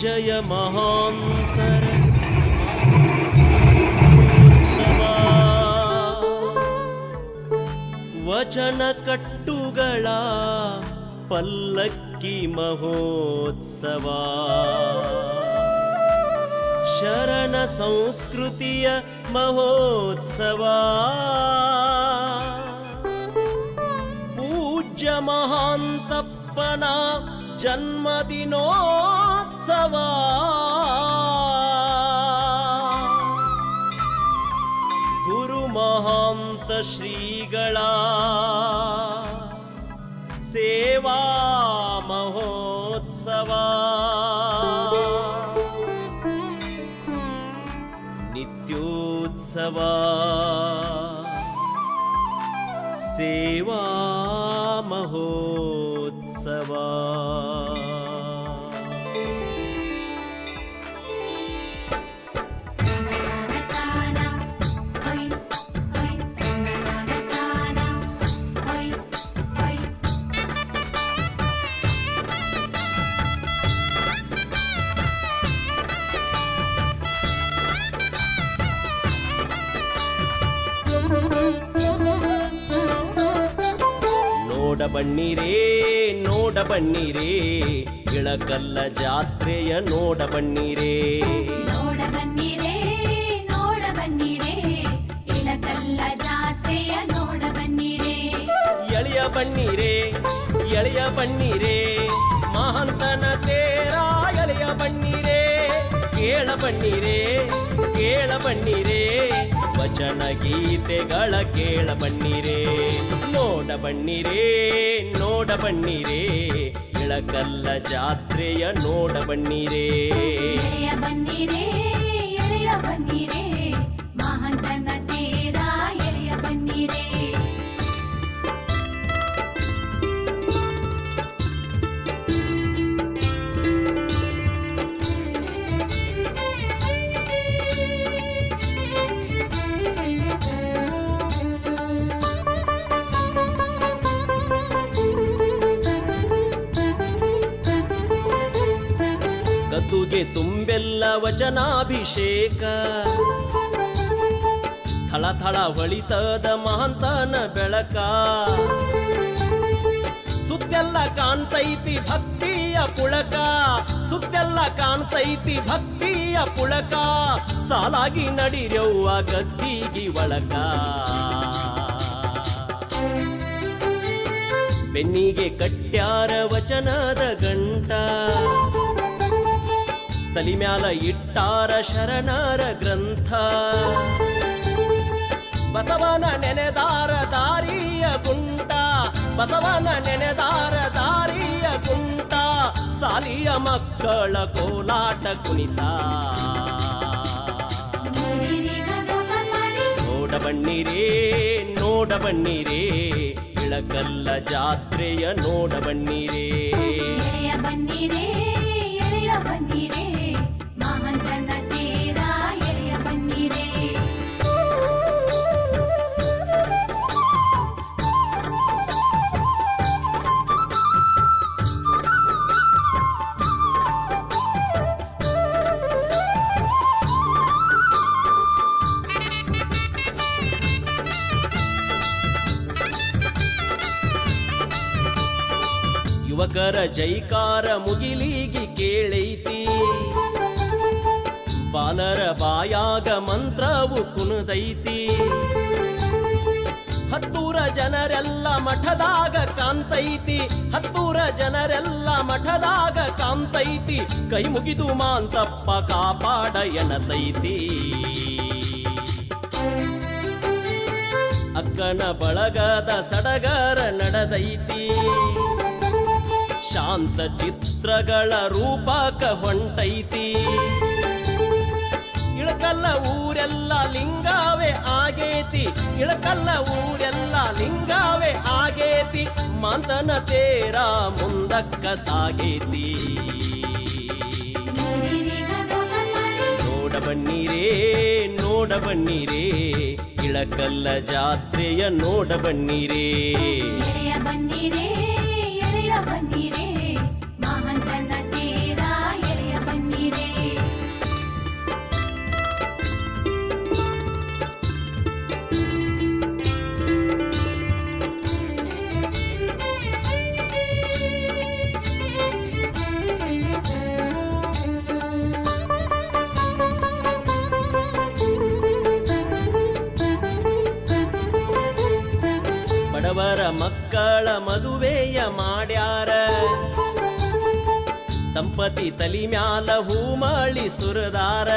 ಜಯ ಮಹಾಂತರ. ವಚನ ಕಟ್ಟುಗಳ ಪಲ್ಲಕ್ಕಿ ಮಹೋತ್ಸವ. ಶರಣ ಸಂಸ್ಕೃತಿಯ ಮಹೋತ್ಸವ. ಪೂಜ್ಯ ಮಹಾಂತಪ್ಪನ ಜನ್ಮದಿನೋತ್ಸವ गुरुमहान्त गुरुमहान्तश्रीगला सेवा महोत्सवा। नित्योत्सवा। सेवा महोत्सवा। ನೋಡ ಬನ್ನಿರೇ ನೋಡ ಬನ್ನಿರೇ. ಇಳಕಲ್ಲ ಜಾತ್ರೆಯ ನೋಡ ಬನ್ನಿರೇ. ನೋಡ ಬನ್ನಿರೇ ನೋಡ ಬನ್ನಿರೇ. ಇಳಕಲ್ಲ ಜಾತ್ರೆಯ ನೋಡ ಬನ್ನಿರೇ. ಎಳೆಯ ಬನ್ನಿರೇ ಎಳೆಯ ಬನ್ನಿರೇ. ಮಹಂತನ ತೇರ ಎಳೆಯ ಬನ್ನಿರೇ. ಕೇಳ ಬನ್ನಿರೇ ಕೇಳ ಬನ್ನಿರೇ. ವಚನ ಗೀತೆಗಳ ಕೇಳ ಬಣ್ಣಿರೇ ನೋಡ ಬಣ್ಣಿರೇ ನೋಡ ಬಣ್ಣಿರೇ ಇಳಕಲ್ಲ ಜಾತ್ರೆಯ ನೋಡ ಬಣ್ಣಿರೇ. ಬನ್ನಿರೇ ಬನ್ನಿರೇ ತುಂಬೆಲ್ಲ ವಚನಾಭಿಷೇಕ. ಥಳ ಥಳ ಹೊಳಿತದ ಮಹಂತನ ಬೆಳಕ. ಸುತ್ತೆಲ್ಲ ಕಾಣ್ತೈತಿ ಭಕ್ತಿಯ ಪುಳಕ. ಸುತ್ತೆಲ್ಲ ಕಾಣ್ತೈತಿ ಭಕ್ತಿಯ ಪುಳಕ. ಸಾಲಾಗಿ ನಡಿರವ್ವ ಗದ್ದಿಗಿ ಒಳಕ. ಬೆನ್ನಿಗೆ ಕಟ್ಟ್ಯಾರ ವಚನದ ಗಂಟ. ತಲಿ ಮ್ಯಾಲ ಇಟ್ಟಾರ ಶರಣರ ಗ್ರಂಥ. ಬಸವನ ನೆನೆದಾರ ದಾರಿಯ ಗುಂಟ. ಬಸವನ ನೆನೆದಾರ ದಾರಿಯ ಗುಂಟ. ಸಾಲಿಯ ಮಕ್ಕಳ ಕೋಲಾಟ ಕುಣಿತ. ನೋಡ ಬನ್ನಿರೇ ನೋಡ ಬನ್ನಿರೇ ಇಳಕಲ್ಲ ಜಾತ್ರೆಯ ನೋಡ ಎಳೆಯ ಬನ್ನಿರೇ ಯುವಕರ ಜೈಕಾರ ಮುಗಿಲಿಗಿ ಕೇಳೈತಿ. ಬಾಲರ ಬಾಯಾಗ ಮಂತ್ರವು ಕುಣದೈತಿ. ಹತ್ತೂರ ಜನರೆಲ್ಲ ಮಠದಾಗ ಕಾಂತೈತಿ ಹತ್ತೂರ ಜನರೆಲ್ಲ ಮಠದಾಗ ಕಾಂತೈತಿ ಕೈ ಮುಗಿದು ಮಾಂತಪ್ಪ ಕಾಪಾಡ ಎನತೈತಿ. ಅಕ್ಕನ ಬಳಗದ ಸಡಗರ ನಡೆದೈತಿ. ಶಾಂತ ಚಿತ್ರಗಳ ರೂಪಕ ಹೊಂಟೈತಿ. ಇಳಕಲ್ಲ ಊರೆಲ್ಲ ಲಿಂಗಾವೆ ಆಗೇತಿ. ಇಳಕಲ್ಲ ಊರೆಲ್ಲ ಲಿಂಗಾವೆ ಆಗೇತಿ. ಮಂತನ ತೇರ ಮುಂದಕ್ಕ ಸಾಗೇತಿ. ನೋಡ ಬನ್ನಿರೇ. ಇಳಕಲ್ಲ ಜಾತ್ರೆಯ ನೋಡ ಬನ್ನಿರೇ. ಮಕ್ಕಳ ಮದುವೆಯ ಮಾಡ್ಯಾರ ದಂಪತಿ ತಲಿ ಮ್ಯಾಲ ಹೂಮಳಿ ಸುರದಾರ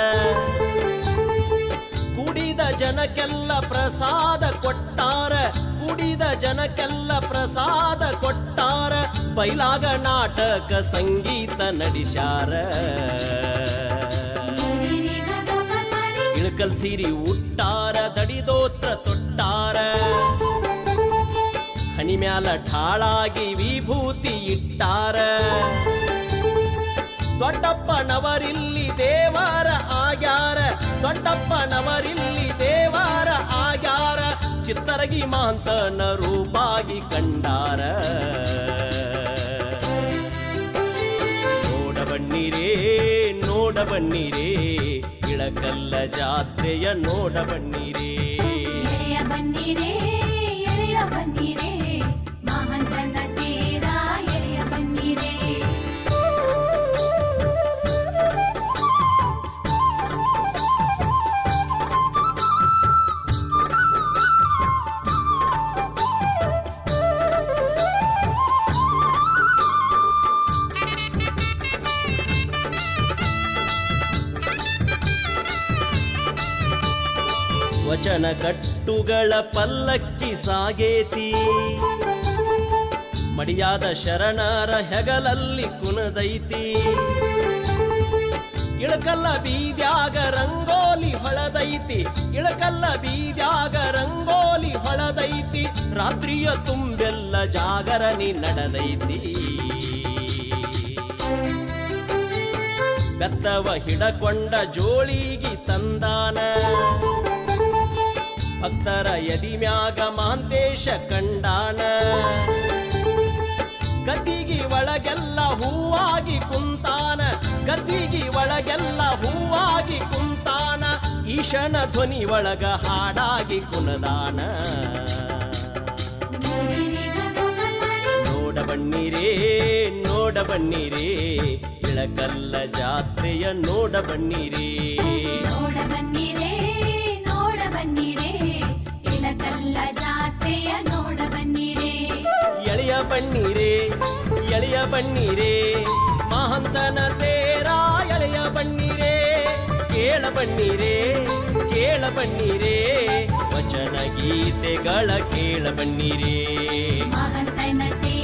ಕುಡಿದ ಜನಕ್ಕೆಲ್ಲ ಪ್ರಸಾದ ಕೊಟ್ಟಾರ ಕುಡಿದ ಜನಕ್ಕೆಲ್ಲ ಪ್ರಸಾದ ಕೊಟ್ಟಾರ ಬೈಲಾಗ ನಾಟಕ ಸಂಗೀತ ನಡೆಸ್ಯಾರ ಇಳಕಲ್ ಸಿರಿ ಉಟ್ಟಾರ ದಡಿದೋತ್ರ ತೊಟ್ಟಾರ ಹನಿ ಮ್ಯಾಲ ಠಾಳಾಗಿ ವಿಭೂತಿ ಇಟ್ಟಾರ. ದೊಡ್ಡಪ್ಪನವರಿಲ್ಲಿ ದೇವಾರ ಆಗ್ಯಾರ. ದೊಡ್ಡಪ್ಪನವರಿಲ್ಲಿ ದೇವಾರ ಆಗ್ಯಾರ. ಚಿತ್ತರಗಿ ಮಾಂತನ ರೂಪಾಗಿ ಕಂಡಾರ. ನೋಡ ಬನ್ನಿರೇ ನೋಡ ಬನ್ನಿರೇ ಇಳಕಲ್ಲ ಜಾತ್ರೆಯ ನೋಡ ಎಳೆಯ ಬನ್ನಿರೇ ಬನ್ನಿರೇ ವಚನ ಕಟ್ಟುಗಳ ಪಲ್ಲಕ್ಕಿ ಸಾಗೇತಿ. ಮಡಿಯಾದ ಶರಣರ ಹೆಗಲಲ್ಲಿ ಕುಣದೈತಿ. ಇಳಕಲ್ಲ ಬೀದ್ಯಾಗ ರಂಗೋಲಿ ಹೊಳದೈತಿ. ಇಳಕಲ್ಲ ಬೀದ್ಯಾಗ ರಂಗೋಲಿ ಹೊಳದೈತಿ. ರಾತ್ರಿಯ ತುಂಬೆಲ್ಲ ಜಾಗರಣಿ ನಡೆದೈತಿ. ಬೆತ್ತವ ಹಿಡಕೊಂಡ ಜೋಳಿಗಿ ತಂದಾನ. ಭಕ್ತರ ಎದಿಮ್ಯಾಗ ಮಾಂತೇಶ ಕಂಡಾನ. ಗದ್ದಿಗಿ ಒಳಗೆಲ್ಲ ಹೂವಾಗಿ ಕುಂತಾನ, ಗದ್ದಿಗಿ ಒಳಗೆಲ್ಲ ಹೂವಾಗಿ ಕುಂತಾನ, ಈಶನ ಧ್ವನಿ ಒಳಗ ಹಾಡಾಗಿ ಕುನದಾನ ನೋಡ ಬನ್ನಿರೇ ನೋಡ ಬನ್ನಿರೇ ಇಳಕಲ್ಲ ಜಾತ್ರೆಯ ನೋಡ ಬನ್ನಿರೇ ನೋಡ ಬನ್ನಿರೇ ನೋಡ ಬನ್ನಿರೇ ಎಳೆಯ ಬನ್ನಿರೇ ಎಳೆಯ ಬನ್ನಿರೇ ಮಹಂತನ ತೇರ ಎಳೆಯ ಬನ್ನಿರೇ ಕೇಳ ಬನ್ನಿರೇ ಕೇಳ ಬನ್ನಿರೇ ವಚನ ಗೀತೆಗಳ ಕೇಳ ಬನ್ನಿರೇ ಮಹಂತನ ತೇರ